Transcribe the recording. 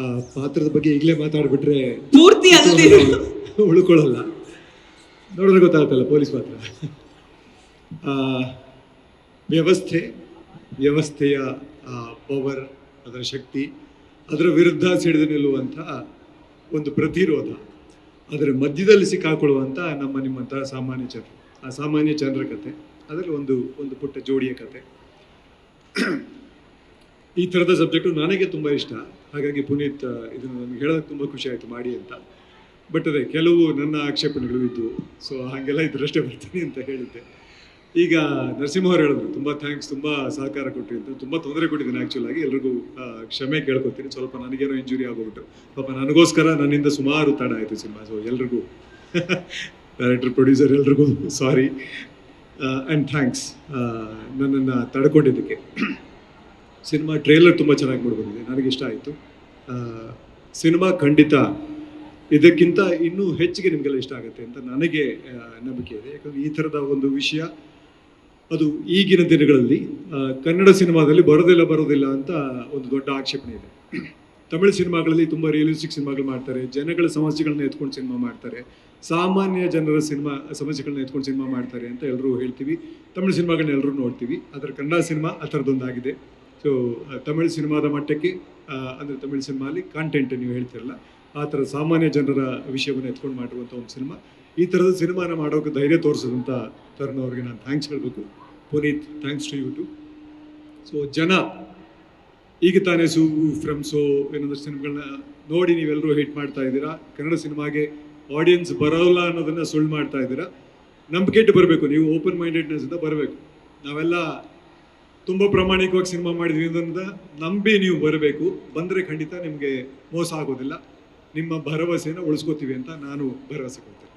ಆ ಪಾತ್ರದ ಬಗ್ಗೆ ಈಗಲೇ ಮಾತಾಡ್ಬಿಟ್ರೆ ಪೂರ್ತಿ ಉಳ್ಕೊಳ್ಳಲ್ಲ. ನೋಡಿದ್ರೆ ಗೊತ್ತಾಗುತ್ತಲ್ಲ ಪೊಲೀಸ್ ಪಾತ್ರ. ಆ, ವ್ಯವಸ್ಥೆ ವ್ಯವಸ್ಥೆಯ ಪವರ್ ಅದರ ಶಕ್ತಿ ಅದರ ವಿರುದ್ಧ ಸಿಡಿದು ನಿಲ್ಲುವಂತಹ ಒಂದು ಪ್ರತಿರೋಧ ಅದರ ಮಧ್ಯದಲ್ಲಿ ಸಿಕ್ಕಾಕೊಳ್ಳುವಂಥ ನಮ್ಮ ನಿಮ್ಮಂತಹ ಸಾಮಾನ್ಯ ಜನರು. ಆ ಸಾಮಾನ್ಯ ಜನರ ಕತೆ ಅದರಲ್ಲಿ ಒಂದು ಒಂದು ಪುಟ್ಟ ಜೋಡಿಯ ಕತೆ. ಈ ಥರದ ಸಬ್ಜೆಕ್ಟು ನನಗೆ ತುಂಬ ಇಷ್ಟ. ಹಾಗಾಗಿ ಪುನೀತ್ ಇದನ್ನು ನನಗೆ ಹೇಳೋದಕ್ಕೆ ತುಂಬ ಖುಷಿ ಆಯಿತು, ಮಾಡಿ ಅಂತ. ಬಟ್ ಅದೇ, ಕೆಲವು ನನ್ನ ಆಕ್ಷೇಪಣೆಗಳು ಇದ್ದವು ಸೊ ಹಾಗೆಲ್ಲ ಇದ್ರಷ್ಟೇ ಬರ್ತೀನಿ ಅಂತ ಹೇಳಿದ್ದೆ. ಈಗ ನರಸಿಂಹವ್ರು ಹೇಳಿದ್ರು, ತುಂಬ ಥ್ಯಾಂಕ್ಸ್ ತುಂಬ ಸಹಕಾರ ಕೊಟ್ರಿ ಅಂತ. ತುಂಬ ತೊಂದರೆ ಕೊಟ್ಟಿದ್ದೀನಿ ಆ್ಯಕ್ಚುಲಾಗಿ ಎಲ್ರಿಗೂ ಕ್ಷಮೆ ಕೇಳ್ಕೊತೀನಿ. ಸ್ವಲ್ಪ ನನಗೇನೋ ಇಂಜುರಿ ಆಗೋಗ್ಬಿಟ್ಟು ಪಾಪ ನನಗೋಸ್ಕರ ನನ್ನಿಂದ ಸುಮಾರು ತಡ ಆಯಿತು ಸಿನಿಮಾ. ಸೊ ಎಲ್ರಿಗೂ ಡೈರೆಕ್ಟರ್ ಪ್ರೊಡ್ಯೂಸರ್ ಎಲ್ರಿಗೂ ಸಾರಿ ಆ್ಯಂಡ್ ಥ್ಯಾಂಕ್ಸ್ ನನ್ನನ್ನು ತಡ್ಕೊಂಡಿದ್ದಕ್ಕೆ. ಸಿನಿಮಾ ಟ್ರೇಲರ್ ತುಂಬ ಚೆನ್ನಾಗಿ ಮೂಡಿಬಂದಿದೆ, ನನಗೆ ಇಷ್ಟ ಆಯಿತು. ಸಿನಿಮಾ ಖಂಡಿತ ಇದಕ್ಕಿಂತ ಇನ್ನೂ ಹೆಚ್ಚಿಗೆ ನಿಮಗೆಲ್ಲ ಇಷ್ಟ ಆಗುತ್ತೆ ಅಂತ ನನಗೆ ನಂಬಿಕೆ ಇದೆ. ಯಾಕಂದರೆ ಈ ಥರದ ಒಂದು ವಿಷಯ ಅದು ಈಗಿನ ದಿನಗಳಲ್ಲಿ ಕನ್ನಡ ಸಿನಿಮಾದಲ್ಲಿ ಬರೋದಿಲ್ಲ ಬರೋದಿಲ್ಲ ಅಂತ ಒಂದು ದೊಡ್ಡ ಆಕ್ಷೇಪಣೆ ಇದೆ. ತಮಿಳು ಸಿನಿಮಾಗಳಲ್ಲಿ ತುಂಬ ರಿಯಲಿಸ್ಟಿಕ್ ಸಿನಿಮಾಗಳು ಮಾಡ್ತಾರೆ, ಜನಗಳ ಸಮಸ್ಯೆಗಳನ್ನ ಎತ್ಕೊಂಡು ಸಿನಿಮಾ ಮಾಡ್ತಾರೆ, ಸಾಮಾನ್ಯ ಜನರ ಸಿನಿಮಾ, ಸಮಸ್ಯೆಗಳನ್ನ ಎತ್ಕೊಂಡು ಸಿನಿಮಾ ಮಾಡ್ತಾರೆ ಅಂತ ಎಲ್ಲರೂ ಹೇಳ್ತೀವಿ. ತಮಿಳು ಸಿನಿಮಾಗಳನ್ನ ಎಲ್ಲರೂ ನೋಡ್ತೀವಿ. ಅದರ ಕನ್ನಡ ಸಿನಿಮಾ ಆ ಥರದ್ದೊಂದಾಗಿದೆ. ಸೊ ತಮಿಳು ಸಿನಿಮಾದ ಮಟ್ಟಕ್ಕೆ ಅಂದರೆ ತಮಿಳು ಸಿನಿಮಾಲಿ ಕಾಂಟೆಂಟ್ ನೀವು ಹೇಳ್ತಿರಲ್ಲ, ಆ ಥರ ಸಾಮಾನ್ಯ ಜನರ ವಿಷಯವನ್ನು ಎತ್ಕೊಂಡು ಮಾಡಿರುವಂಥ ಒಂದು ಸಿನಿಮಾ. ಈ ಥರದ ಸಿನಿಮಾನ ಮಾಡೋಕೆ ಧೈರ್ಯ ತೋರಿಸಿದಂಥ ತರುಣ್ ಅವ್ರಿಗೆ ನಾನು ಥ್ಯಾಂಕ್ಸ್ ಹೇಳಬೇಕು. Puneeth thanks to you too so ಜನ ಈಗ ತಾನೇ ಸೂ ಫ್ರಮ್ ಸೋ ಏನಂದ್ರೆ ಸಿನಿಮಾಗಳನ್ನ ನೋಡಿ ನೀವೆಲ್ಲರೂ ಹಿಟ್ ಮಾಡ್ತಾ ಇದ್ದೀರಾ. ಕನ್ನಡ ಸಿನಿಮಾಗೆ ಆಡಿಯನ್ಸ್ ಬರೋಲ್ಲ ಅನ್ನೋದನ್ನು ಸುಳ್ಳು ಮಾಡ್ತಾ ಇದ್ದೀರಾ. ನಂಬಿಕೆ ಇಟ್ಟು ಬರಬೇಕು, ನೀವು ಓಪನ್ ಮೈಂಡೆಡ್ನೆಸ್ ಇಂದ ಬರಬೇಕು. ನಾವೆಲ್ಲ ತುಂಬ ಪ್ರಾಮಾಣಿಕವಾಗಿ ಸಿನಿಮಾ ಮಾಡಿದ್ವಿ ಅಂತ ನಂಬಿ ನೀವು ಬರಬೇಕು. ಬಂದರೆ ಖಂಡಿತ ನಿಮಗೆ ಮೋಸ ಆಗೋದಿಲ್ಲ. ನಿಮ್ಮ ಭರವಸೆಯನ್ನು ಉಳಿಸ್ಕೋತೀವಿ ಅಂತ ನಾನು ಭರವಸೆ ಕೊಡ್ತೇನೆ.